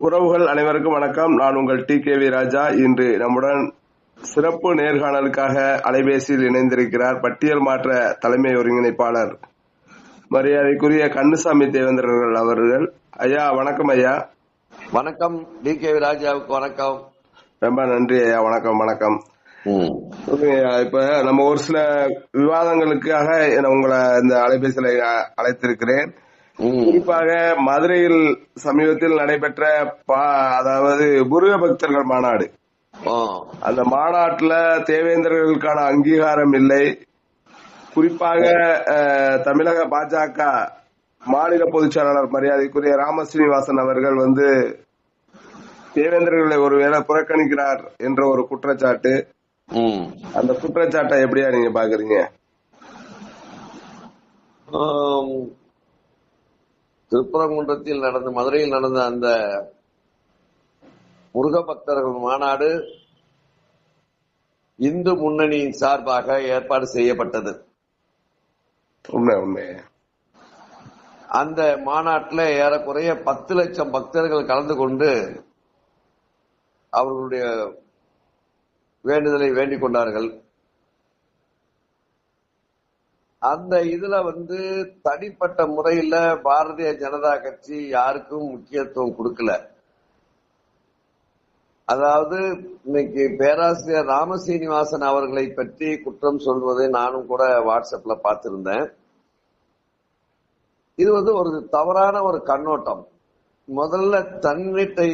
உறவுகள் அனைவருக்கும் வணக்கம். நான் உங்கள் டி. கே. வி. ராஜா. இன்று நம்முடன் சிறப்பு நேர்காணலுக்காக அலைபேசியில் இணைந்திருக்கிறார் பட்டியல் மாற்ற தலைமை ஒருங்கிணைப்பாளர் மரியாதைக்குரிய கண்ணுசாமி தேவேந்திரர்கள் அவர்கள் ஐயா வணக்கம் ஐயா. வணக்கம். டி. கே. ராஜாவுக்கு வணக்கம். ரொம்ப நன்றி ஐயா. வணக்கம் வணக்கம். இப்ப நம்ம ஒரு சில விவாதங்களுக்காக உங்களை இந்த அலைபேசியில அழைத்திருக்கிறேன். குறிப்பாக மதுரையில் சமீபத்தில் நடைபெற்ற அதாவது முருக பக்தர்கள் மாநாடு. அந்த மாநாட்டுல தேவேந்திரர்களுக்கான அங்கீகாரம் இல்லை குறிப்பாக தமிழக பாஜக மாநில பொதுச் செயலாளர் மரியாதைக்குரிய ராமஸ்ரீனிவாசன் அவர்கள் வந்து தேவேந்திரர்களை ஒருவேளை புறக்கணிக்கிறார் என்ற ஒரு குற்றச்சாட்டு. அந்த குற்றச்சாட்டை எப்படியா நீங்க பாக்குறீங்க. திருப்பரங்குன்றத்தில் நடந்த மதுரையில் நடந்த அந்த முருக பக்தர்கள் மாநாடு இந்து முன்னணியின் சார்பாக ஏற்பாடு செய்யப்பட்டது. உண்மை உண்மை. அந்த மாநாட்டில் ஏறக்குறைய பத்து லட்சம் பக்தர்கள் கலந்து கொண்டு அவர்களுடைய வேண்டுதலை வேண்டிக் கொண்டார்கள். அந்த இதுல வந்து தனிப்பட்ட முறையில பாரதிய ஜனதா கட்சி யாருக்கும் முக்கியத்துவம் கொடுக்கல. அதாவது இன்னைக்கு பேராசிரியர் ராமசீனிவாசன் அவர்களை பற்றி குற்றம் சொல்வதை நானும் கூட வாட்ஸ்அப்ல பார்த்திருந்தேன். இது வந்து ஒரு தவறான ஒரு கண்ணோட்டம். முதல்ல தன்னிட்டை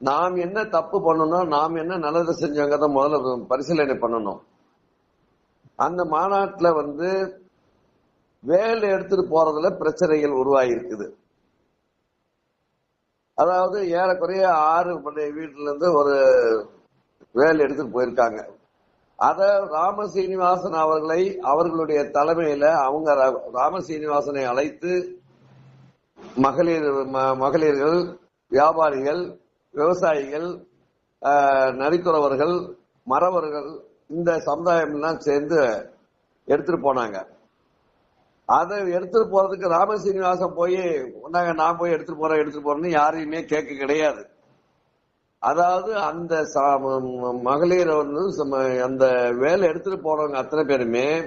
நாம் என்ன தப்பு பண்ணணும் நாம் என்ன நல்லது தான் முதல்ல பரிசீலனை பண்ணணும். அந்த மாநாட்டில் வந்து வேலை எடுத்துட்டு போறதுல பிரச்சனைகள் உருவாகிருக்குது அதாவது ஏறக்குறைய ஆறு மணி வீட்டுல இருந்து ஒரு வேலை எடுத்துட்டு போயிருக்காங்க. அத ராம சீனிவாசன் அவர்களை அவர்களுடைய தலைமையில அவங்க ராம சீனிவாசனை அழைத்து மகளிர் ம- மகளிர்கள் வியாபாரிகள் விவசாயிகள் நரிக்குறவர்கள் மறவர்கள் இந்த சமுதாயம் எல்லாம் சேர்ந்து எடுத்துட்டு போனாங்க. அதை எடுத்துட்டு போறதுக்கு ராம சீனிவாசன் போய் நாங்க நான் போய் எடுத்துட்டு போறேன் எடுத்துட்டு போறேன்னு யாரையுமே கேட்க கிடையாது. அதாவது அந்த ச- ம- மகளிர் வந்து அந்த வேலை எடுத்துட்டு போறவங்க அத்தனை பேருமே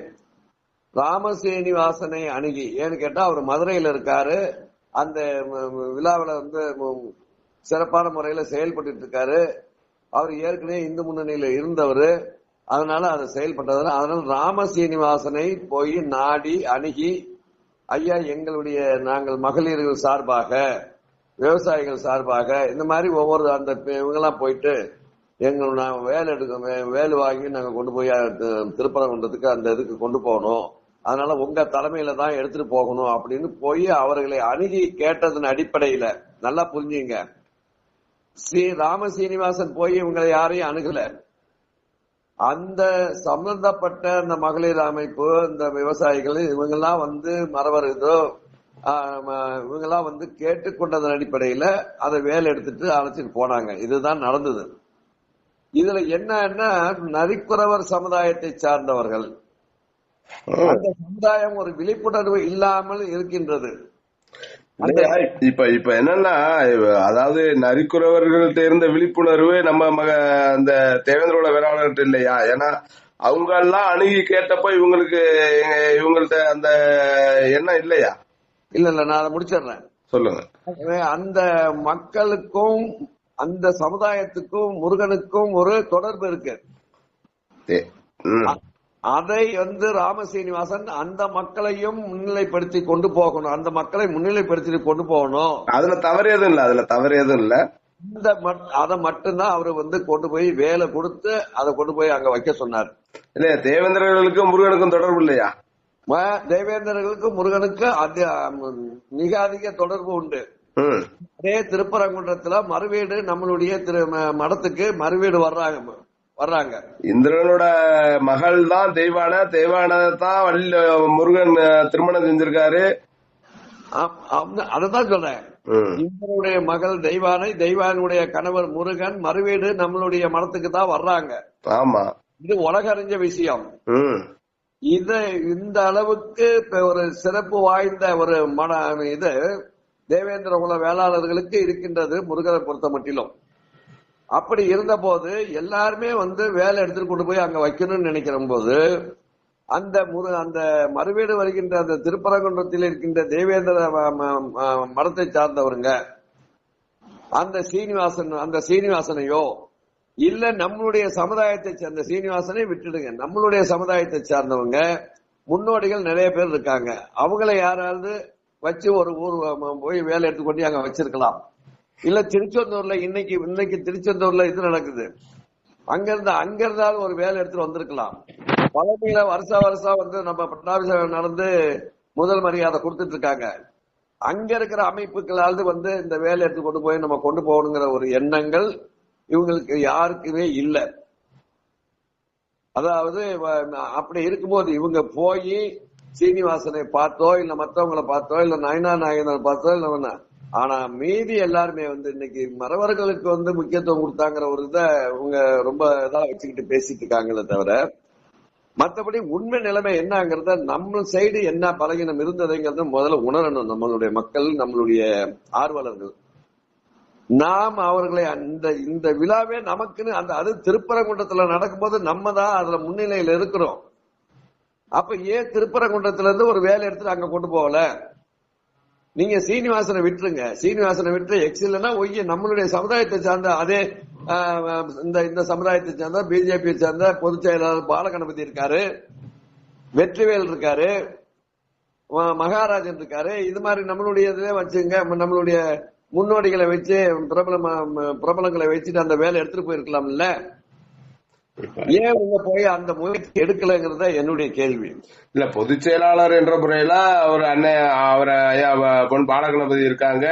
ராமசீனிவாசனை அணுகி ஏன்னு கேட்டா அவர் மதுரையில இருக்காரு. அந்த விழாவில் வந்து சிறப்பான முறையில செயல்பட்டு இருக்காரு. அவர் ஏற்கனவே இந்து முன்னணியில இருந்தவர். அதனால அதை செயல்பட்டதுல. அதனால ராம சீனிவாசனை போய் நாடி அணுகி ஐயா எங்களுடைய நாங்கள் மகளிர்கள் சார்பாக விவசாயிகள் சார்பாக இந்த மாதிரி ஒவ்வொரு அந்த இவங்கெல்லாம் போயிட்டு எங்கள் நாங்க வேலை எடுக்க வே- வேலை வாங்கி நாங்கள் கொண்டு போய் அஹ், திருப்பரங்குன்றத்துக்கு அந்த இதுக்கு கொண்டு போகணும். அதனால உங்க தலைமையில தான் எடுத்துட்டு போகணும் அப்படின்னு போய் அவர்களை அணுகி கேட்டதன் அடிப்படையில நல்லா புரிஞ்சுங்க. ஸ்ரீ ராம சீனிவாசன் போய் இவங்களை யாரையும் அணுகல. அந்த சம்பந்தப்பட்ட அந்த மகளிர் அமைப்பு இந்த விவசாயிகள் இவங்கெல்லாம் வந்து மரவர் இதோ இவங்கெல்லாம் வந்து கேட்டுக்கொண்டதன் அடிப்படையில அதை வேலை எடுத்துட்டு அழைச்சிட்டு போனாங்க. இதுதான் நடந்தது. இதுல என்னன்னா நரிக்குறவர் சமுதாயத்தை சார்ந்தவர்கள். அந்த சமுதாயம் ஒரு விழிப்புணர்வு இல்லாமல் இருக்கின்றது. இப்ப இப்ப என்னன்னா அதாவது நரிக்குறவர்கள்ட்ட இருந்த விழிப்புணர்வு நம்ம மக அந்த தேவேந்திரோட வேளாளர்கிட்ட இல்லையா? ஏன்னா அவங்க எல்லாம் அணுகி கேட்டப்ப இவங்களுக்கு இவங்கள்ட்ட அந்த எண்ணம் இல்லையா? இல்ல இல்ல நான் அதை முடிச்சிடுறேன். சொல்லுங்க. அந்த மக்களுக்கும் அந்த சமுதாயத்துக்கும் முருகனுக்கும் ஒரு தொடர்பு இருக்கு. அதை வந்து ராமசீனிவாசன் அந்த மக்களையும் முன்னிலைப்படுத்தி கொண்டு போகணும். அந்த மக்களை முன்னிலைப்படுத்தி கொண்டு போகணும். அதுல தவறு எதுவும் இல்ல. அதுல தவறு எதுவும் இல்ல. இந்த அதை மட்டும்தான் அவரு வந்து கொண்டு போய் வேலை கொடுத்து அதை கொண்டு போய் அங்க வைக்க சொன்னார். இல்லையா? தேவேந்திரர்களுக்கும் முருகனுக்கும் தொடர்பு இல்லையா? ம- தேவேந்திரர்களுக்கு முருகனுக்கு அது அம், மிக அதிக தொடர்பு உண்டு. அதே திருப்பரங்குன்றத்துல மறுவீடு நம்மளுடைய திரு மடத்துக்கு மறுவீடு வர்றாங்க. வர்றாங்க. இந்திரனோட மகள் தான் தெய்வான. தெய்வான தான் வள்ளி முருகன் திருமணம் செஞ்சிருக்காரு. அதுதான் சொல்றேன். இவருடைய மகள் தெய்வானை தெய்வானுடைய கணவர் முருகன் மறுவீடு நம்மளுடைய மடத்துக்கு தான் வர்றாங்க. ஆமா. இது உலக அறிஞ்ச விஷயம் இத இந்த அளவுக்கு ஒரு சிறப்பு வாய்ந்த ஒரு மன இது தேவேந்திர குல வேளாளர்களுக்கு இருக்கின்றது முருகரை பொறுத்த மட்டிலும். அப்படி இருந்த போது எல்லாருமே வந்து வேலை எடுத்துட்டு கொண்டு போய் அங்க வைக்கணும்னு நினைக்கிற போது அந்த முரு அந்த மறுவீடு வருகின்ற அந்த திருப்பரங்குன்றத்தில் இருக்கின்ற தேவேந்திர ம- மடத்தை சார்ந்தவருங்க. அந்த சீனிவாசன் அந்த சீனிவாசனையோ இல்ல நம்மளுடைய சமுதாயத்தை சேர்ந்த சீனிவாசனை விட்டுடுங்க. நம்மளுடைய சமுதாயத்தை சார்ந்தவங்க முன்னோடிகள் நிறைய பேர் இருக்காங்க. அவங்கள யாராவது வச்சு ஒரு ஊர் போய் வேலை எடுத்துக்கொண்டு அங்க வச்சிருக்கலாம். இல்ல திருச்செந்தூர்ல இன்னைக்கு இன்னைக்கு திருச்செந்தூர்ல இது நடக்குது. அங்க இருந்து அங்க இருந்தாலும் ஒரு வேலை எடுத்துட்டு வந்திருக்கலாம். பழனியில வருஷா வருஷம் வந்து நம்ம பட்டாபிஷேகம் நடந்து முதல் மரியாதை கொடுத்துட்டு இருக்காங்க. அங்க இருக்கிற அமைப்புகளாவது வந்து இந்த வேலை எடுத்து கொண்டு போய் நம்ம கொண்டு போகணுங்கிற ஒரு எண்ணங்கள் இவங்களுக்கு யாருக்குமே இல்லை. அதாவது அப்படி இருக்கும்போது இவங்க போய் சீனிவாசனை பார்த்தோ இல்ல மத்தவங்கள பார்த்தோ இல்ல நயனா நாயகனை பார்த்தோ இல்ல ஆனா மீதி எல்லாருமே வந்து இன்னைக்கு மறவர்களுக்கு வந்து முக்கியத்துவம் கொடுத்தாங்கிற ஒரு இதை இவங்க ரொம்ப இதா வச்சுக்கிட்டு பேசிட்டு இருக்காங்களே தவிர மற்றபடி உண்மை நிலைமை என்னங்கிறத நம்ம சைடு என்ன பலகீனம் இருந்ததுங்கிறத முதல்ல உணரணும் நம்மளுடைய மக்கள் நம்மளுடைய ஆர்வலர்கள். நாம் அவர்களை அந்த இந்த விழாவே நமக்குன்னு அந்த அது திருப்பரங்குன்றத்துல நடக்கும்போது நம்ம தான் அதுல முன்னிலையில இருக்கிறோம். அப்ப ஏன் திருப்பரங்குன்றத்துல இருந்து ஒரு வேலை எடுத்துட்டு அங்க கொண்டு போகல? நீங்க சீனிவாசனை விட்டுருங்க. சீனிவாசனை விட்டு எக்ஸ் இல்லைன்னா ஒய்ய நம்மளுடைய சமுதாயத்தை சார்ந்த அதே இந்த இந்த சமுதாயத்தை சார்ந்த பிஜேபி சார்ந்த பொதுச் செயலாளர் பாலகணபதி இருக்காரு. வெற்றிவேல் இருக்காரு. மகாராஜன் இருக்காரு. இது மாதிரி நம்மளுடைய இதுல வச்சுங்க. நம்மளுடைய முன்னோடிகளை வச்சு பிரபல பிரபலங்களை வச்சுட்டு அந்த வேலை எடுத்துட்டு போயிருக்கலாம்ல. ஏன் உங்க போய் அந்த முயற்சி எடுக்கலைங்கிறத என்னுடைய கேள்வி. இல்ல பொதுச் செயலாளர் என்ற முறையில அவர் அண்ணன் அவர் பொன் பாலகணபதி இருக்காங்க.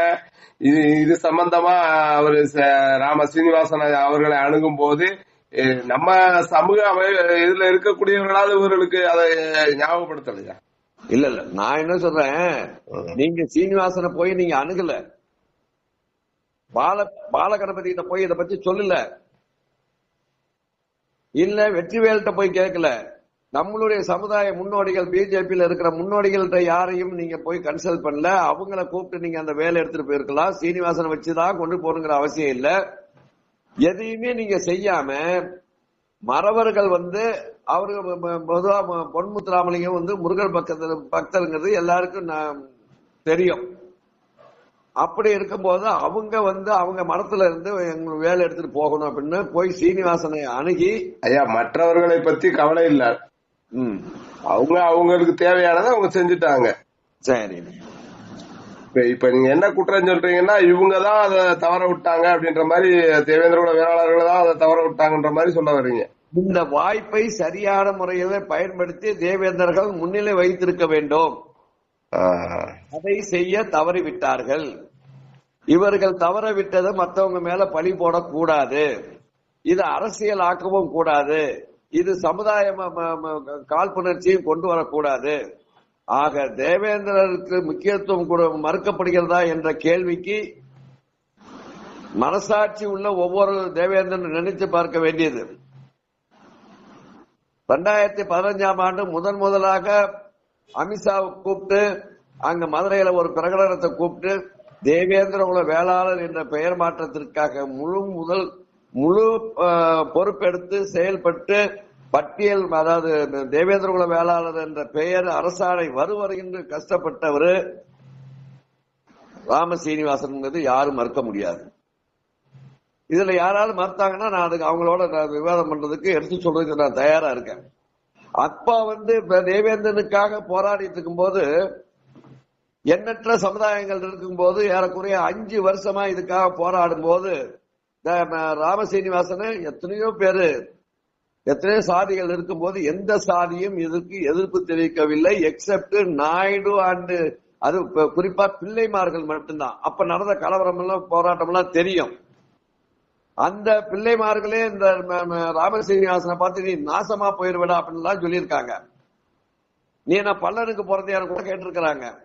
இது இது சம்பந்தமா அவர் ராம சீனிவாசன் அவர்களை அணுகும் போது நம்ம சமூக அமை இதுல இருக்கக்கூடியவர்களாவது இவர்களுக்கு அதை ஞாபகப்படுத்தலையா? இல்ல இல்ல. நான் என்ன சொல்றேன்? நீங்க சீனிவாசனை போய் நீங்க அணுகல. பால பாலகணபதி கிட்ட போய் இத பத்தி சொல்லல. இல்ல வெற்றிவேல்கிட்ட போய் கேட்கல நம்மளுடைய சமுதாய முன்னோடிகள் பிஜேபியில இருக்கிற முன்னோடிகள்கிட்ட யாரையும் நீங்க போய் கன்சல்ட் பண்ணல. அவங்கள கூப்பிட்டு நீங்க அந்த வேலை எடுத்துட்டு போயிருக்கலாம். சீனிவாசனை வச்சுதான் கொண்டு போகணுங்கிற அவசியம் இல்ல. எதையுமே நீங்க செய்யாம மறவர்கள் வந்து அவர்கள் ம- பொதுவா பொன்முத்துராமலிங்கம் வந்து முருகன் பக்கத்தில் பக்தருங்கிறது எல்லாருக்கும் நான் தெரியும். அப்படி இருக்கும்போது அவங்க வந்து அவங்க மரத்துல இருந்து எங்க வேலை எடுத்துட்டு போகணும் அப்படின்னு போய் சீனிவாசனை அணுகி ஐயா மற்றவர்களை பத்தி கவலை இல்ல. ம், அவங்க அவங்களுக்கு தேவையானதை அவங்க செஞ்சுட்டாங்க. சரி. இப்ப நீங்க என்ன குற்றம் சொல்றீங்கன்னா இவங்க தான் அதை தவற விட்டாங்க அப்படின்ற மாதிரி தேவேந்திரோட வேளாளர்கள் தான் அதை தவற விட்டாங்கன்ற மாதிரி சொல்ல வர்றீங்க இந்த வாய்ப்பை சரியான முறையில் பயன்படுத்தி தேவேந்தர்கள் முன்னிலை வைத்திருக்க வேண்டும். அதை செய்ய தவறிவிட்டார்கள். இவர்கள் தவற விட்டது மற்றவங்க மேல பழி போடக்கூடாது. இது அரசியல் ஆக்கவும் கூடாது. இது சமுதாய ம- ம- காழ்ப்புணர்ச்சியும் கொண்டு வரக்கூடாது. ஆக தேவேந்திரருக்கு முக்கியத்துவம் கூட மறுக்கப்படுகிறதா என்ற கேள்விக்கு மனசாட்சி உள்ள ஒவ்வொரு தேவேந்திரன் நினைத்து பார்க்க வேண்டியது. ரெண்டாயிரத்தி பதினஞ்சாம் ஆண்டு முதன் முதலாக அமித்ஷாவை கூப்பிட்டு அங்க மதுரையில ஒரு பிரகடனத்தை கூப்பிட்டு தேவேந்திர குல வேளாளர் என்ற பெயர் மாற்றத்திற்காக முழு முதல் முழு பொறுப்பெடுத்து செயல்பட்டு பட்டியல் அதாவது தேவேந்திர குல வேளாளர் என்ற பெயர் அரசாணை வருவருகின்ற கஷ்டப்பட்டவர் ராம சீனிவாசன் யாரும் மறுக்க முடியாது. இதுல யாராவது மறுத்தாங்கன்னா நான் அதுக்கு அவங்களோட நான் விவாதம் பண்றதுக்கு எடுத்து சொல்றதுக்கு நான் தயாரா இருக்கேன். அப்பா வந்து தேவேந்திரனுக்காக போராடிட்டு இருக்கும்போது எண்ணற்ற சமுதாயங்கள் இருக்கும்போது ஏறக்குறைய அஞ்சு வருஷமா இதுக்காக போராடும் போது ராமசீனிவாசன் எத்தனையோ பேரு எத்தனையோ சாதிகள் இருக்கும்போது எந்த சாதியும் இதற்கு எதிர்ப்பு தெரிவிக்கவில்லை எக்ஸப்ட் நாயுடு அண்டு அது குறிப்பா பிள்ளைமார்கள் மட்டும்தான். அப்ப நடந்த கலவரம் எல்லாம் போராட்டம் எல்லாம் தெரியும். அந்த பிள்ளைமார்களே இந்த ராமசீனிவாசனை பார்த்து நீ நாசமா போயிருவிடா அப்படின்லாம் சொல்லியிருக்காங்க. நீ என்ன பல்லனுக்கு பிறந்தையாரு கூட கேட்டிருக்கிறாங்க.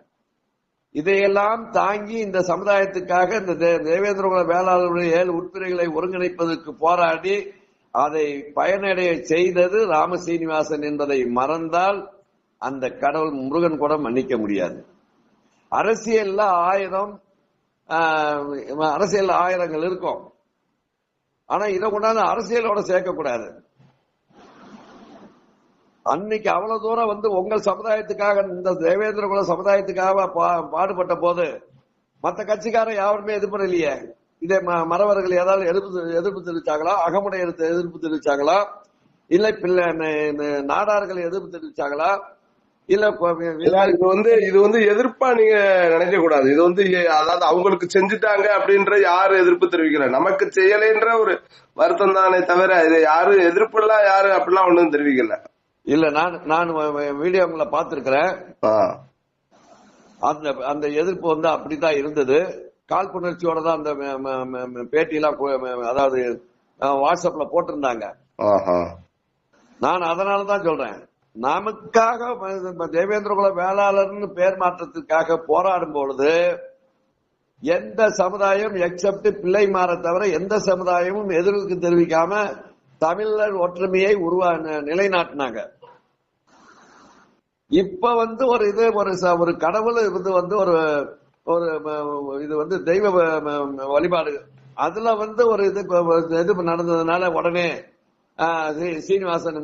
இதையெல்லாம் தாங்கி இந்த சமுதாயத்துக்காக இந்த தே- தேவேந்திர குல வேளாளருடைய ஏழு உட்பிரிவுகளை ஒருங்கிணைப்பதற்கு போராடி அதை பயனடைய செய்தது ராம சீனிவாசன் என்பதை மறந்தால் அந்த கடவுள் முருகன் கூட மன்னிக்க முடியாது. அரசியல்ல ஆயிரம் அரசியல் ஆயிரங்கள் இருக்கும். ஆனா இதை கொண்டாந்து அரசியலோட சேர்க்கக்கூடாது. அன்னைக்கு அவ்வளவு தூரம் வந்து உங்கள் சமுதாயத்துக்காக இந்த தேவேந்திர குல சமுதாயத்துக்காக பா- பாடுபட்ட போது மத்த கட்சிக்காரன் யாருமே எதிர்ப்பு இல்லையே இதே ம- மறவர்கள் ஏதாவது எதிர்ப்பு எதிர்ப்பு தெரிவிச்சாங்களா? அகமுடைய எதிர்ப்பு தெரிவிச்சாங்களா? இல்லை பிள்ளை நாடார்கள் எதிர்ப்பு தெரிவிச்சாங்களா? இல்ல இது வந்து இது வந்து எதிர்ப்பா நீங்க நினைக்க கூடாது. இது வந்து அதாவது அவங்களுக்கு செஞ்சுட்டாங்க அப்படின்ற யாரு எதிர்ப்பு தெரிவிக்கல. நமக்கு செய்யலைன்ற ஒரு வருத்தம் தானே தவிர இது யாரும் எதிர்ப்பு எல்லாம் யாரு அப்படிலாம் ஒண்ணும் தெரிவிக்கல. இல்ல நான் நான் வீடியோங்களை பார்த்திருக்கிறேன். ஆ. அந்த அந்த எதிர்ப்பு வந்து அப்படித்தான் இருந்தது. காழ்ப்புணர்ச்சியோட தான் அந்த பேட்டியெல்லாம் அதாவது வாட்ஸ்அப்ல போட்டிருந்தாங்க. நான் அதனால தான் சொல்றேன். நமக்காக தேவேந்திரகுல வேளாளர்னு பேர் மாற்றத்திற்காக போராடும் பொழுது எந்த சமுதாயம் எக்ஸப்ட் பிள்ளை மாற தவிர எந்த சமுதாயமும் எதிர்ப்பு தெரிவிக்காம தமிழர் ஒற்றுமையை உருவா நிலைநாட்டினாங்க. இப்ப வந்து ஒரு இது ஒரு ச- ஒரு கடவுள் இது வந்து ஒரு ஒரு இது வந்து தெய்வ வழிபாடு. அதுல வந்து ஒரு இது இது நடந்ததுனால உடனே சீனிவாசன்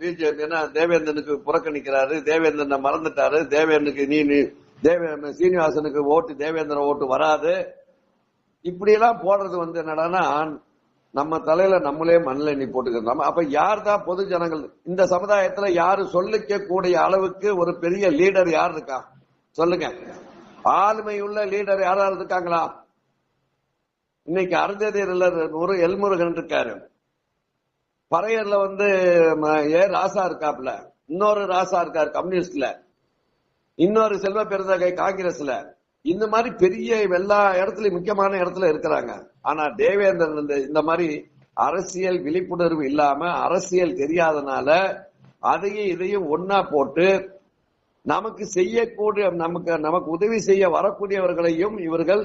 பிஜேபி என்ன தேவேந்திரனுக்கு புறக்கணிக்கிறாரு தேவேந்திரனை மறந்துட்டாரு தேவேந்திரனுக்கு நீ தேவ சீனிவாசனுக்கு ஓட்டு தேவேந்திரன் ஓட்டு வராது. இப்படி எல்லாம் போடுறது வந்து என்னடான்னா நம்ம தலையில நம்மளே மண்ணில் எண்ணி போட்டுக்கிறோம் அப்ப யார் தான் பொது ஜனங்கள் இந்த சமுதாயத்துல யாரு சொல்லிக்க கூடிய அளவுக்கு ஒரு பெரிய லீடர் யார் இருக்கா? சொல்லுங்க. ஆளுமை உள்ள லீடர் யாராவது இருக்காங்களா? இன்னைக்கு அருந்ததியர் ஒரு எல்முருகன் இருக்காரு. பறையர்ல வந்து ஏ ராசா இருக்காப்ல. இன்னொரு ராசா இருக்காரு கம்யூனிஸ்ட்ல. இன்னொரு செல்வ பெருந்தகை காங்கிரஸ்ல. இந்த மாதிரி பெரிய எல்லா இடத்துலயும் முக்கியமான இடத்துல இருக்கிறாங்க. ஆனா தேவேந்திரன் இந்த இந்த மாதிரி அரசியல் விழிப்புணர்வு இல்லாம அரசியல் தெரியாதனால அதையும் இதையும் ஒன்னா போட்டு நமக்கு செய்யக்கூடிய நமக்கு நமக்கு உதவி செய்ய வரக்கூடியவர்களையும் இவர்கள்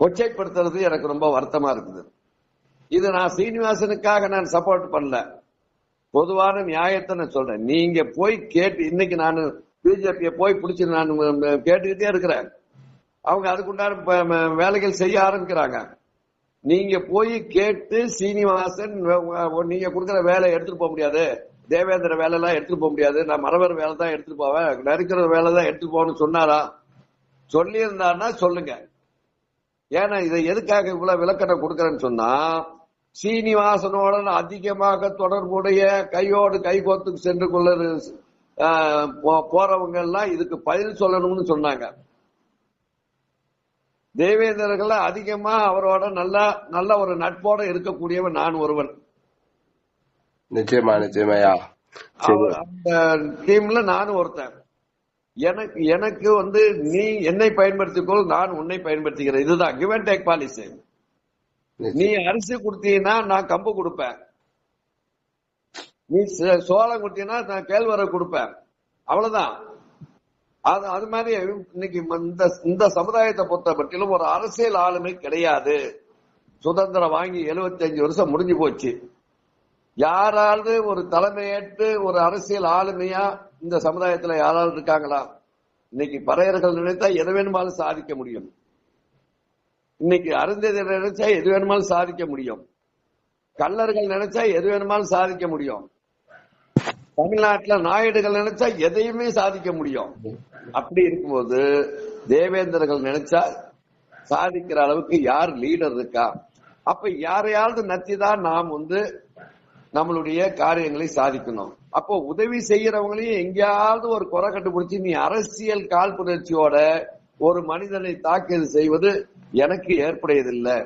கொச்சைப்படுத்துறது எனக்கு ரொம்ப வருத்தமா இருக்குது. இது நான் சீனிவாசனுக்காக நான் சப்போர்ட் பண்ணல. பொதுவான நியாயத்தை நான் சொல்றேன். நீங்க போய் கேட்டு இன்னைக்கு நான் பிஜேபியை போய் பிடிச்சி நான் கேட்டுக்கிட்டே இருக்கிறேன். அவங்க அதுக்குண்டான வேலைகள் செய்ய ஆரம்பிக்கிறாங்க. நீங்க போய் கேட்டு சீனிவாசன் நீங்க கொடுக்குற வேலை எடுத்துட்டு போக முடியாது. தேவேந்திர வேலை எல்லாம் எடுத்துட்டு போக முடியாது. நான் மரவர் வேலை தான் எடுத்துட்டு போவேன். நறுக்கிற வேலை தான் எடுத்துட்டு போவேன்னு சொன்னாரா? சொல்லியிருந்தாருன்னா சொல்லுங்க. ஏன்னா இதை எதுக்காக இவ்வளவு விளக்கணம் கொடுக்கறேன்னு சொன்னா சீனிவாசனோட அதிகமாக தொடர்புடைய கையோடு கைகோத்துக்கு சென்று கொள்ள போறவங்க எல்லாம் இதுக்கு பதில் சொல்லணும்னு சொன்னாங்க. தேவேந்திரர்கள் அதிகமா அவரோட நல்ல நல்ல ஒரு நட்போட இருக்கக்கூடியவன் நான் ஒருவன். நிச்சயமா நிச்சயமாயா அந்த டீம்ல நானும் ஒருத்தன். எனக்கு எனக்கு வந்து நீ என்னை பயன்படுத்திக்கொள் நான் உன்னை பயன்படுத்திக்கிறேன் இதுதான் கிவ் அண்ட் டேக் பாலிசி நீ அரிசி கொடுத்தீங்கன்னா நான் கம்பு கொடுப்பேன். நீ சோளம் கொடுத்தீங்கன்னா நான் கேழ்வரகு கொடுப்பேன். அவ்வளவுதான். அது அது மாதிரி இன்னைக்கு இந்த இந்த சமுதாயத்தை பொறுத்த மட்டிலும் ஒரு அரசியல் ஆளுமை கிடையாது. சுதந்திரம் வாங்கி 75 வருஷம் முடிஞ்சு போச்சு. யாராவது ஒரு தலைமையேற்று ஒரு அரசியல் ஆளுமையா இந்த சமுதாயத்துல யாராவது இருக்காங்களா? இன்னைக்கு பறையர்கள் நினைத்தா எது வேணுமாலும் சாதிக்க முடியும். இன்னைக்கு அருந்ததியர் நினைச்சா எது வேணுமாலும் சாதிக்க முடியும். கல்லர்கள் நினைச்சா எது வேணுமாலும் சாதிக்க முடியும். தமிழ்நாட்டுல நாயுடுகள் நினைச்சா எதையுமே சாதிக்க முடியும். அப்படி இருக்கும்போது தேவேந்திரர்கள் நினைச்சா சாதிக்கிற அளவுக்கு யார் லீடர் இருக்கா? அப்ப யாரையாவது நத்திதான் நாம் வந்து நம்மளுடைய காரியங்களை சாதிக்கணும். அப்போ உதவி செய்யறவங்களையும் எங்கேயாவது ஒரு குறை கண்டுபிடிச்சு நீ அரசியல் காழ்ப்புணர்ச்சியோட ஒரு மனிதனை தாக்கியது செய்வது எனக்கு ஏற்புடையதில்லை.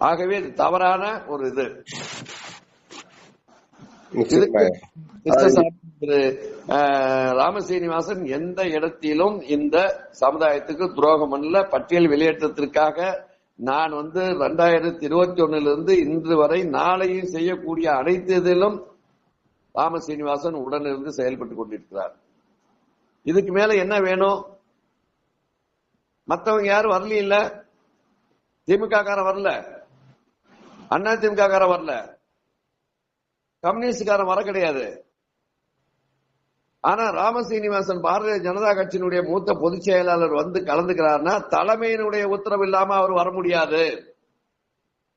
ஆகவே இது தவறான ஒரு இது. ராமசீனிவாசன் எந்த இடத்திலும் இந்த சமுதாயத்துக்கு துரோகம் பண்ணல பட்டியல் வெளியேற்றத்திற்காக நான் வந்து ரெண்டாயிரத்தி இருபத்தி ஒண்ணுல இருந்து இன்று வரை நாளையும் செய்யக்கூடிய அனைத்து இதிலும் ராமசீனிவாசன் உடனிருந்து செயல்பட்டு கொண்டிருக்கிறார். இதுக்கு மேல என்ன வேணும்? மத்தவங்க யாரும் வரல இல்ல? திமுக காரன் வரல. அண்ணா திமுக காரன் வரல. கம்யூனிஸ்ட்காரன் வர கிடையாது. ஆனா ராமசீனிவாசன் பாரதிய ஜனதா கட்சியினுடைய மூத்த பொதுச் செயலாளர் வந்து கலந்துக்கிறார்னா தலைமையினுடைய உத்தரவு இல்லாம அவர் வர முடியாது.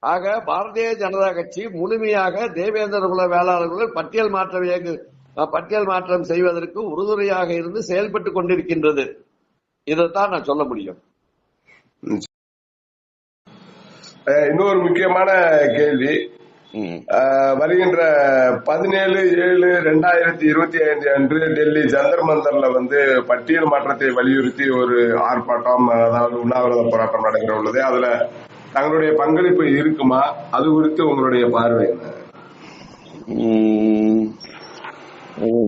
ஆக பாரதிய ஜனதா கட்சி முழுமையாக தேவேந்திர குல வேளாளர்கள் பட்டியல் மாற்றம் பட்டியல் மாற்றம் செய்வதற்கு உறுதுணையாக இருந்து செயல்பட்டு கொண்டிருக்கின்றது. இதைத்தான் நான் சொல்ல முடியும். இன்னொரு முக்கியமான கேள்வி. வருகின்ற பதினேழு ஏழு ரெண்டாயிரத்தி இருபத்தி ஐந்து அன்று டெல்லி ஜந்தர் மந்தர்ல வந்து பட்டியல் மாற்றத்தை வலியுறுத்தி ஒரு ஆர்ப்பாட்டம் அதாவது உண்ணாவிரத போராட்டம் நடைபெற உள்ளது. அதுல தங்களுடைய பங்களிப்பு இருக்குமா? அது குறித்து உங்களுடைய பார்வை என்ன?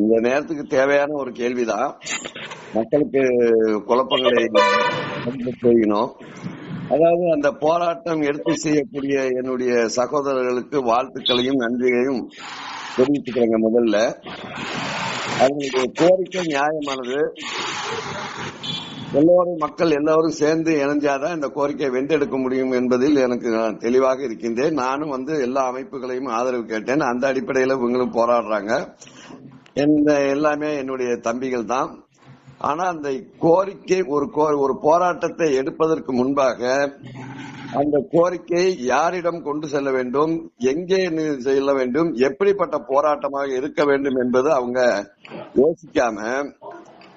இந்த நேரத்துக்கு தேவையான ஒரு கேள்விதான். மக்களுக்கு குழப்பங்களை செய்யணும் அதாவது அந்த போராட்டம் எடுத்து செய்யக்கூடிய என்னுடைய சகோதரர்களுக்கு வாழ்த்துக்களையும் நன்றிகளையும் தெரிவிச்சுக்கிறேங்க முதல்ல. அவங்களுடைய கோரிக்கை நியாயமானது. எல்லோரும் மக்கள் எல்லோரும் சேர்ந்து இணைஞ்சாதான் இந்த கோரிக்கையை வென்றெடுக்க முடியும் என்பதில் எனக்கு நான் தெளிவாக இருக்கின்றேன். நானும் வந்து எல்லா அமைப்புகளையும் ஆதரவு கேட்டேன். அந்த அடிப்படையில் இவங்களும் போராடுறாங்க. இந்த எல்லாமே என்னுடைய தம்பிகள் தான். ஆனா அந்த கோரிக்கை ஒரு கோ- ஒரு போராட்டத்தை எடுப்பதற்கு முன்பாக அந்த கோரிக்கை யாரிடம் கொண்டு செல்ல வேண்டும் எங்கே செல்ல வேண்டும் எப்படிப்பட்ட போராட்டமாக இருக்க வேண்டும் என்பது அவங்க யோசிக்காம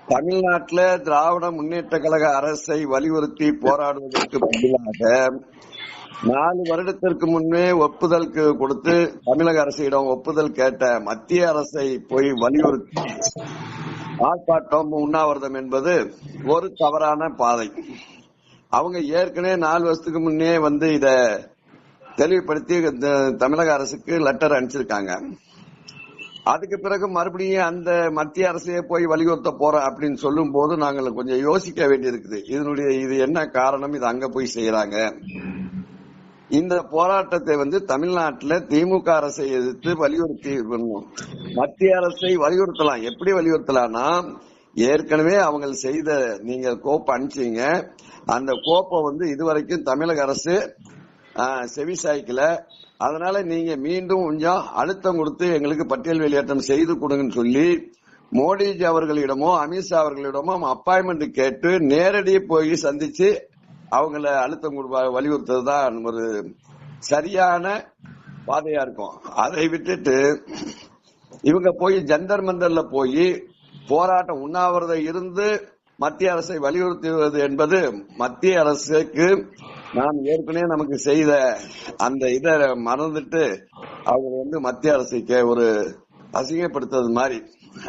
தமிழ்நாட்டுல திராவிட முன்னேற்ற கழக அரசை வலியுறுத்தி போராடுவதற்கு பதிலாக நாலு வருடத்திற்கு முன்னே ஒப்புதலுக்கு கொடுத்து தமிழக அரசிடம் ஒப்புதல் கேட்ட மத்திய அரசை போய் வலியுறுத்தி ஆர்ப்பாட்டம் உண்ணாவிரதம் என்பது ஒரு தவறான பாதை. அவங்க ஏற்கனவே நாலு வருஷத்துக்கு முன்னே வந்து இத தெளிவுபடுத்தி தமிழக அரசுக்கு லெட்டர் அனுப்பிச்சிருக்காங்க. அதுக்கு பிறகு மறுபடியும் அந்த மத்திய அரசையே போய் வலியுறுத்த போற அப்படின்னு சொல்லும் போது நாங்கள் கொஞ்சம் யோசிக்க வேண்டியிருக்குது. இதனுடைய இது என்ன காரணம்? இது அங்க போய் செய்யறாங்க இந்த போராட்டத்தை வந்து தமிழ்நாட்டுல திமுக அரசை எதிர்த்து வலியுறுத்தி மத்திய அரசை வலியுறுத்தலாம். எப்படி வலியுறுத்தலாம்னா ஏற்கனவே அவங்க செய்த நீங்க கோப்பை அனுப்பிச்சீங்க. அந்த கோப்பை வந்து இதுவரைக்கும் தமிழக அரசு ஆஹ், செவி சாய்க்கல அதனால நீங்க மீண்டும் கொஞ்சம் அழுத்தம் கொடுத்து எங்களுக்கு பட்டியல் வெளியேற்றம் செய்து கொடுங்கன்னு சொல்லி மோடிஜி அவர்களிடமோ அமித்ஷா அவர்களிடமோ அப்பாயின்மெண்ட் கேட்டு நேரடியே போய் சந்திச்சு அவங்கள அழுத்தம் கொடுப்பா- வலியுறுத்துறது தான் ஒரு சரியான பாதையா இருக்கும். அதை விட்டுட்டு இவங்க போய் ஜந்தர் மந்தர்ல போய் போராட்டம் உண்ணாவிரதம் இருந்து மத்திய அரசை வலியுறுத்துவது என்பது மத்திய அரசுக்கு நாம் ஏற்கனவே நமக்கு செய்த அந்த இதை மறந்துட்டு அவர் வந்து மத்திய அரசுக்கு ஒரு அசிங்கப்படுத்துறது மாதிரி.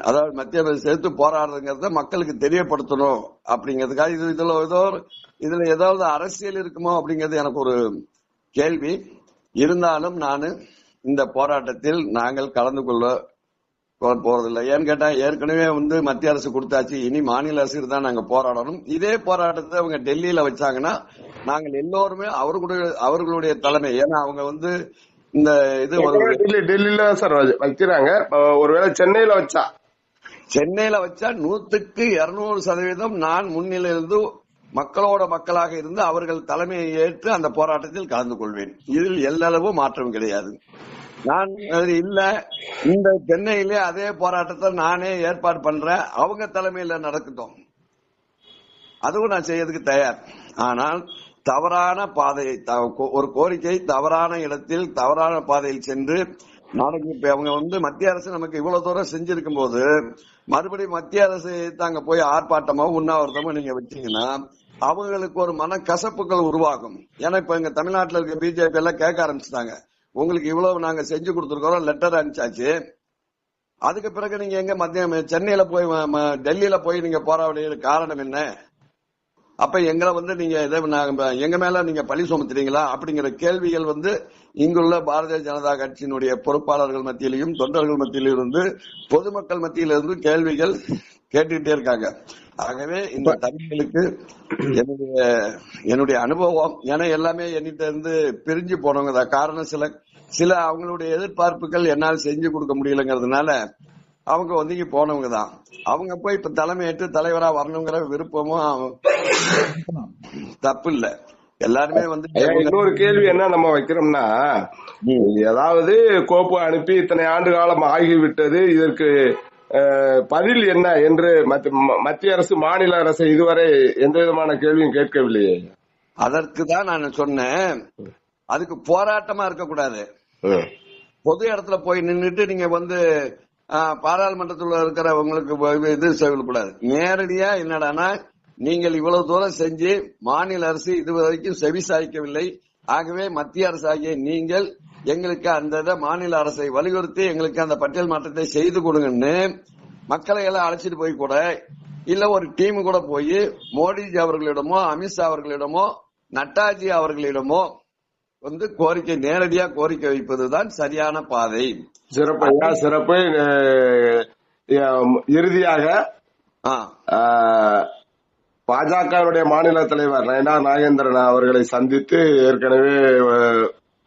அதாவது மத்திய அரசு சேர்த்து போராடுறதுங்கிறத மக்களுக்கு தெரியப்படுத்தணும் அப்படிங்கிறதுக்காக இது இதுல ஏதோ இதுல ஏதாவது அரசியல் இருக்குமோ அப்படிங்கிறது எனக்கு ஒரு கேள்வி. இருந்தாலும் நான் இந்த போராட்டத்தில் நாங்கள் கலந்து கொள்ள போறதில்லை. ஏன்னு கேட்டா ஏற்கனவே வந்து மத்திய அரசு கொடுத்தாச்சு. இனி மாநில அரசுக்கு தான் நாங்க போராடணும். இதே போராட்டத்தை அவங்க டெல்லியில வச்சாங்கன்னா நாங்கள் எல்லோருமே அவர்களுடைய அவர்களுடைய தலைமை. ஏன்னா அவங்க வந்து இந்த இது டெல்லியில சார் வைக்கிறாங்க. ஒருவேளை சென்னையில வச்சா? சென்னையில வச்சா நூத்துக்கு இருநூறு சதவீதம் நான் முன்னிலிருந்து மக்களோட மக்களாக இருந்து அவர்கள் தலைமையை ஏற்று அந்த போராட்டத்தில் கலந்து கொள்வேன். இதில் எல்லளவு மாற்றம் கிடையாது. நான் அது இல்ல. இந்த சென்னையிலே அதே போராட்டத்தை நானே ஏற்பாடு பண்றேன். அவங்க தலைமையில நடக்கட்டும். அதுவும் நான் செய்யறதுக்கு தயார். ஆனால் தவறான பாதையை த- கோ- ஒரு கோரிக்கை தவறான இடத்தில் தவறான பாதையில் சென்று நாளைக்கு இப்ப அவங்க வந்து மத்திய அரசு நமக்கு இவ்வளவு தூரம் செஞ்சிருக்கும் போது மறுபடியும் மத்திய அரசு தாங்க போய் ஆர்ப்பாட்டமோ உண்ணாவிரதமோ நீங்க வச்சீங்கன்னா அவங்களுக்கு ஒரு மன கசப்புகள் உருவாகும். ஏன்னா இப்ப எங்க தமிழ்நாட்டுல இருக்க பிஜேபி எல்லாம் கேட்க ஆரம்பிச்சுட்டாங்க. உங்களுக்கு இவ்வளவு நாங்க செஞ்சு கொடுத்துருக்கோம் லெட்டர் அனுப்பிச்சாச்சு. அதுக்கு பிறகு நீங்க எங்க மத்திய சென்னையில போய் டெல்லியில போய் நீங்க போராடிய காரணம் என்ன? அப்ப எங்களை வந்து நீங்க இதை எங்க மேல நீங்க பழி சுமத்துறீங்களா? அப்படிங்கிற கேள்விகள் வந்து இங்குள்ள பாரதிய ஜனதா கட்சியினுடைய பொறுப்பாளர்கள் மத்தியிலையும் தொண்டர்கள் மத்தியிலும் இருந்து பொதுமக்கள் மத்தியிலிருந்து கேள்விகள் கேட்டுக்கிட்டே இருக்காங்க. ஆகவே இந்த தமிழர்களுக்கு என்னுடைய என்னுடைய அனுபவம் ஏன்னா எல்லாமே என்னிட்ட இருந்து பிரிஞ்சு போனவங்க தான். காரணம் சில சில அவங்களுடைய எதிர்பார்ப்புகள் என்னால் செஞ்சு கொடுக்க முடியலங்கிறதுனால அவங்க ஒதுங்கி போனவங்க தான். அவங்க போய் இப்ப தலைமையேற்று தலைவரா வரணுங்கிற விருப்பமும் தப்பு இல்ல எல்லாருமே வந்து இன்னொரு கேள்வி என்ன நம்ம வைக்கிறோம்னா. ஏதாவது கோப்பு அனுப்பி இத்தனை ஆண்டு காலம் ஆகிவிட்டது இதற்கு பதில் என்ன என்று மத்திய அரசு மாநில அரசை இதுவரை எந்த விதமான கேள்வியும் கேட்கவில்லையே. அதற்கு தான் நான் சொன்னேன். அதுக்கு போராட்டமா இருக்கக்கூடாது. பொது இடத்துல போய் நின்னுட்டு நீங்க வந்து பாராளுமன்றத்தில் இருக்கிறவங்களுக்கு இது செய்யக்கூடாது. நேரடியா என்னடான்னா நீங்கள் இவ்வளவு தூரம் செஞ்சு மாநில அரசு இதுவரைக்கும் செவி சாய்க்கவில்லை. ஆகவே மத்திய அரசு ஆகிய நீங்கள் எங்களுக்கு அந்த இதை மாநில அரசை வலியுறுத்தி எங்களுக்கு அந்த பட்டியல் மாற்றத்தை செய்து கொடுங்கன்னு மக்களை எல்லாம் அழைச்சிட்டு போய் கூட இல்ல ஒரு டீம் கூட போய் மோடிஜி அவர்களிடமோ அமித்ஷா அவர்களிடமோ நட்டாஜி அவர்களிடமோ வந்து கோரிக்கை நேரடியா கோரிக்கை வைப்பதுதான் சரியான பாதை. சிறப்பு. ஐயா சிறப்பு. இறுதியாக பாஜகவுடைய மாநில தலைவர் நயனா நாகேந்திரன் அவர்களை சந்தித்து ஏற்கனவே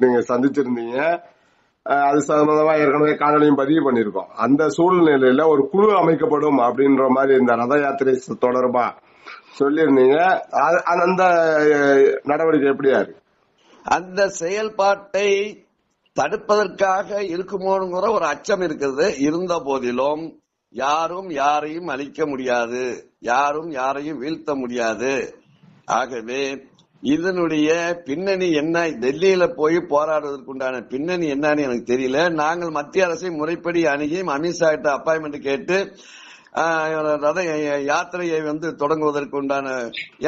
நீங்க சந்திச்சிருந்தீங்க. அது சம்பந்தமா ஏற்கனவே காணொலியும் பதிவு பண்ணிருக்கோம் அந்த சூழ்நிலையில ஒரு குழு அமைக்கப்படும் அப்படின்ற மாதிரி இந்த ரத யாத்திரை தொடர்பா சொல்லியிருந்தீங்க. அந்த நடவடிக்கை எப்படியா இருக்கு அந்த செயல்பாட்டை தடுப்பதற்காக இருக்குமோங்கிற ஒரு அச்சம் இருக்கிறது இருந்த போதிலும் யாரும் யாரையும் அழிக்க முடியாது. யாரும் யாரையும் வீழ்த்த முடியாது. ஆகவே இதனுடைய பின்னணி என்ன? டெல்லியில போய் போராடுவதற்குண்டான பின்னணி என்னன்னு எனக்கு தெரியல. நாங்கள் மத்திய அரசை முறைப்படி அணுகி அமித்ஷா கிட்ட அப்பாயின்மெண்ட் கேட்டு ரத யாத்திரையை வந்து தொடங்குவதற்கு உண்டான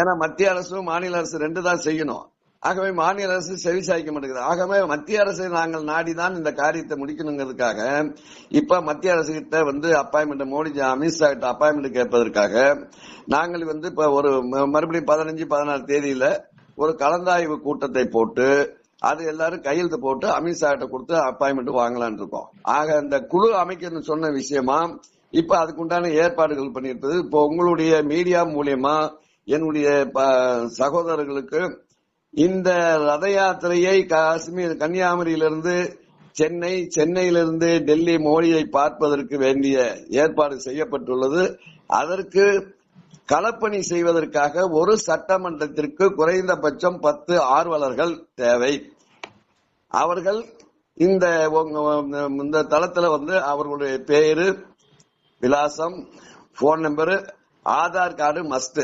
ஏன்னா மத்திய அரசும் மாநில அரசு ரெண்டு தான் செய்யணும். ஆகவே மாநில அரசு செவி சாய்க்க மாட்டேங்குது. ஆகவே மத்திய அரசு நாங்கள் நாடிதான் இந்த காரியத்தை முடிக்கணுங்கிறதுக்காக இப்ப மத்திய அரசு கிட்ட வந்து அப்பாயின்மெண்ட் மோடிஜி அமித்ஷா கிட்ட அப்பாயின்மெண்ட் கேட்பதற்காக நாங்கள் வந்து இப்ப ஒரு ம- மறுபடியும் பதினஞ்சு பதினாறு தேதியில ஒரு கலந்தாய்வு கூட்டத்தை போட்டு அது எல்லாரும் கையெழுத்து போட்டு அமித்ஷா கிட்ட கொடுத்து அப்பாயின்மெண்ட் வாங்கலாம்னு இருக்கோம். ஆக இந்த குழு அமைக்கணும்னு சொன்ன விஷயமா இப்ப அதுக்குண்டான ஏற்பாடுகள் பண்ணியிருப்பது இப்போ உங்களுடைய மீடியா மூலியமா என்னுடைய ப- சகோதரர்களுக்கு இந்த ரத யாத்திரையை காஷ்மீர் கன்னியாகுமரியிலிருந்து சென்னை சென்னையிலிருந்து டெல்லி மோடியை பார்ப்பதற்கு வேண்டிய ஏற்பாடு செய்யப்பட்டுள்ளது. அதற்கு களப்பணி செய்வதற்காக ஒரு சட்டமன்றத்திற்கு குறைந்தபட்சம் பத்து ஆர்வலர்கள் தேவை. அவர்கள் இந்த இந்த தளத்துல வந்து அவர்களுடைய பேரு விலாசம் phone number Aadhaar card must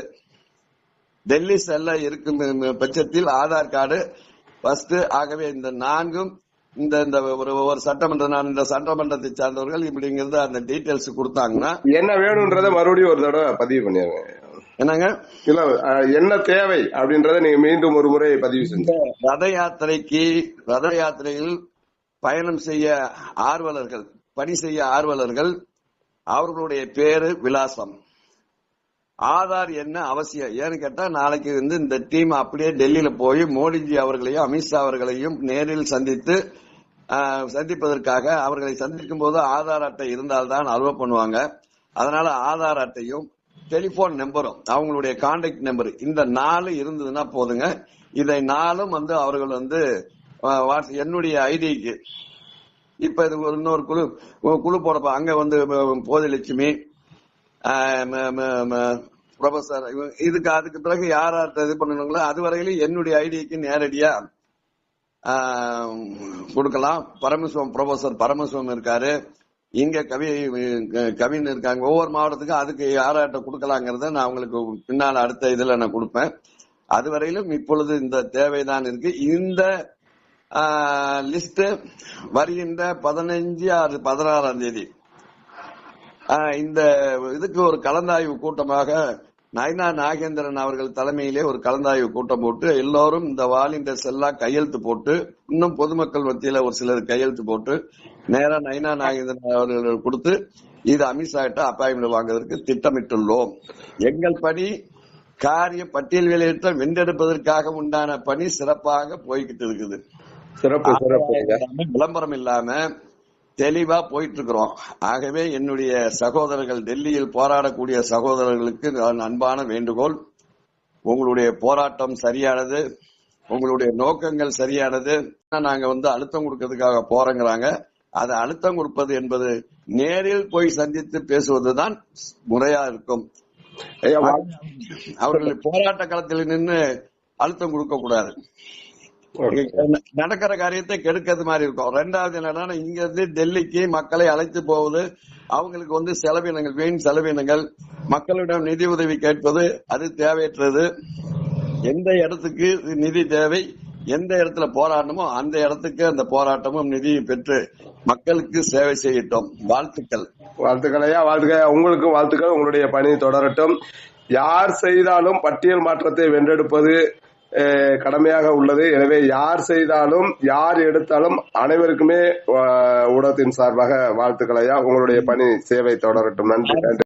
Delhi செல்ல இருக்கும் பட்சத்தில் ஆதார் கார்டு ஃபர்ஸ்ட் ஆகவே இந்த நான்கும் இந்த இந்த ஒரு ஒரு சட்டமன்ற நான் இந்த சட்டமன்றத்தை சார்ந்தவர்கள் இப்படிங்கிறது அந்த டீடைல்ஸ் கொடுத்தாங்கன்னா என்ன வேணும்ன்றத மறுபடியும் ஒரு தடவை பதிவு பண்ணிருங்க என்னங்க? இல்ல என்ன தேவை அப்படின்றத நீங்க மீண்டும் ஒரு முறை பதிவு செஞ்சு. ரத யாத்திரைக்கு ரத யாத்திரையில் பயணம் செய்ய ஆர்வலர்கள் பணி செய்ய ஆர்வலர்கள் அவர்களுடைய பேரு விலாசம். ஆதார் என்ன அவசியம்? ஏன்னு கேட்டா நாளைக்கு வந்து இந்த டீம் அப்படியே டெல்லியில போய் மோடிஜி அவர்களையும் அமித்ஷா அவர்களையும் நேரில் சந்தித்து சந்திப்பதற்காக அவர்களை சந்திக்கும் போது ஆதார் அட்டை இருந்தால்தான் அலுவல் பண்ணுவாங்க. அதனால ஆதார் அட்டையும் டெலிபோன் நம்பரும் அவங்களுடைய கான்டாக்ட் நம்பர் இந்த நாலு இருந்ததுன்னா போதுங்க. இதை நாளும் வந்து அவர்கள் வந்து வாட்ஸ்- என்னுடைய ஐடிக்கு. இப்ப இது ஒரு இன்னொரு குழு குழு போடப்ப அங்க வந்து அஹ், போதிலட்சுமி ப்ரொஃபசர் இதுக்கு அதுக்கு பிறகு யார் யார் இது பண்ணணுங்களோ அது வரையிலும் என்னுடைய ஐடிக்கு நேரடியா கொடுக்கலாம். பரமசிவம் ப்ரொஃபசர் பரமசிவம் இருக்காரு. இங்க கவி கவின் இருக்காங்க. ஒவ்வொரு மாவட்டத்துக்கும் அதுக்கு யார்கிட்ட கொடுக்கலாங்கிறத நான் உங்களுக்கு பின்னால் அடுத்த இதுல நான் கொடுப்பேன். அதுவரையிலும் இப்பொழுது இந்த தேவைதான் இருக்கு. இந்த லிஸ்ட் வருகின்ற பதினஞ்சு ஆறு பதினாறாம் தேதி இந்த இதுக்கு ஒரு கலந்தாய்வு கூட்டமாக நயனா நாகேந்திரன் அவர்கள் தலைமையிலே ஒரு கலந்தாய்வு கூட்டம் போட்டு எல்லோரும் இந்த வாலிண்டர்ஸ் எல்லாம் கையெழுத்து போட்டு இன்னும் பொதுமக்கள் மத்தியில ஒரு சிலர் கையெழுத்து போட்டு நேரா நயனா நாகேந்திரன் அவர்கள் கொடுத்து இது அமித்ஷா கிட்ட அப்பாயின்மெண்ட் வாங்குவதற்கு திட்டமிட்டுள்ளோம் எங்கள் பணி காரிய பட்டியல் வெளியிட்ட வென்றெடுப்பதற்காக உண்டான பணி சிறப்பாக போய்கிட்டு இருக்குது சிறப்பு. விளம்பரம் இல்லாம தெளிவா போயிட்டு இருக்கிறோம் ஆகவே என்னுடைய சகோதரர்கள் டெல்லியில் போராடக்கூடிய சகோதரர்களுக்கு நான் அன்பான வேண்டுகோள். உங்களுடைய போராட்டம் சரியானது. உங்களுடைய நோக்கங்கள் சரியானது. நாங்க வந்து அழுத்தம் கொடுக்கறதுக்காக போறோங்கிறாங்க. அதை அழுத்தம் கொடுப்பது என்பது நேரில் போய் சந்தித்து பேசுவதுதான் முறையா இருக்கும். அவர்கள் போராட்ட களத்தில் நின்று அழுத்தம் கொடுக்க கூடாது. நடக்கிற காரியத்தை கெடுக்கிறது மாதிரி இருக்கும். ரெண்டாவது என்னன்னா இங்க இருந்து டெல்லிக்கு மக்களை அழைத்து போவது அவங்களுக்கு வந்து செலவினங்கள் வீண் செலவினங்கள் மக்களிடம் நிதி உதவி கேட்பது அது தேவையற்றது. எந்த இடத்துக்கு நிதி தேவை எந்த இடத்துல போராடணுமோ அந்த இடத்துக்கு அந்த போராட்டமும் நிதியும் பெற்று மக்களுக்கு சேவை செய்யட்டும். வாழ்த்துக்கள். வாழ்த்துக்கள் ஐயா வாழ்த்துக்கள் உங்களுக்கு வாழ்த்துக்கள் உங்களுடைய பணி தொடரட்டும். யார் செய்தாலும் பட்டியல் மாற்றத்தை வென்றெடுப்பது கடமையாக உள்ளது. எனவே யார் செய்தாலும் யார் எடுத்தாலும் அனைவருக்குமே ஊடகத்தின் சார்பாக வாழ்த்துக்கள் ஐயா. உங்களுடைய பணி சேவை தொடரட்டும். நன்றி. நன்றி.